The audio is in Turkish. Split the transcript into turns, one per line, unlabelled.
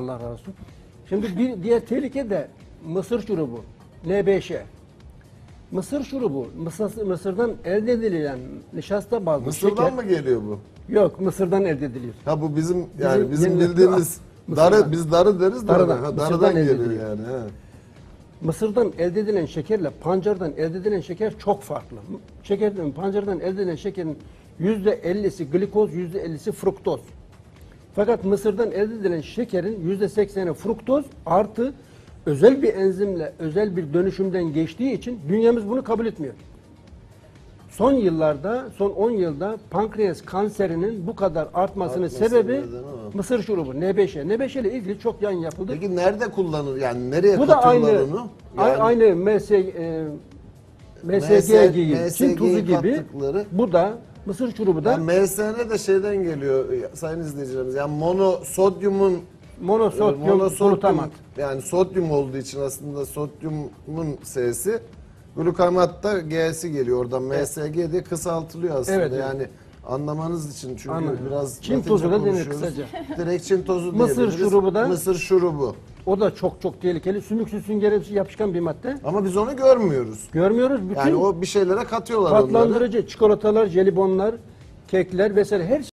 Allah razı olsun. Şimdi bir diğer tehlike de mısır şurubu. N5'e. Mısır şurubu, Mısır, Mısır'dan elde edilen nişasta bazlı
Mısır'dan
şeker.
mı geliyor bu?
Yok, Mısır'dan elde ediliyor.
Ha bu bizim yani
Bizim
bizim, bildiğimiz
Mısır'dan.
darı biz darı deriz de
Darıdan,
ha,
Mısır'dan
darıdan
elde
geliyor
ediliyor.
yani. He.
Mısır'dan elde edilen şekerle pancardan elde edilen şeker çok farklı. Şekerden, pancardan elde edilen şekerin yüzde 50'si glikoz, yüzde 50'si fruktoz. Fakat Mısır'dan elde edilen şekerin yüzde 80'i fruktoz artı özel bir enzimle özel bir dönüşümden geçtiği için bünyemiz bunu kabul etmiyor. Son yıllarda, son 10 yılda pankreas kanserinin bu kadar artmasının
Artmasının
sebebi mısır şurubu, N5'e. N5 ile ilgili çok yayın yapıldı.
Peki nerede kullanır? Yani nereye
Bu da
katıyorlar
aynı
onu?
a-
Yani
aynı MS e, MSG
MS
gibi, Çin
MSG
tuzu gibi.
kattıkları-
Bu da mısır şurubu da
yani MSN de şeyden geliyor e, sayın izleyicilerimiz. Yani monosodyumun
monosodyum
monosodyum
glutamat.
yani sodyum olduğu için aslında sodyumun S'si glutamat da G'si geliyor oradan MSG diye kısaltılıyor aslında.
Evet, evet.
yani anlamanız için çünkü
Anladım.
biraz
Çin tozu da denir kısaca.
Direkt Çin tozu
Mısır
diyebiliriz.
şurubu da-
Mısır şurubu.
O da çok çok tehlikeli. Sümüksüz süngeremsi yapışkan bir madde.
Ama biz onu görmüyoruz.
Görmüyoruz. Bütün
Yani o bir şeylere katıyorlar onları.
tatlandırıcı çikolatalar, jelibonlar, kekler vesaire her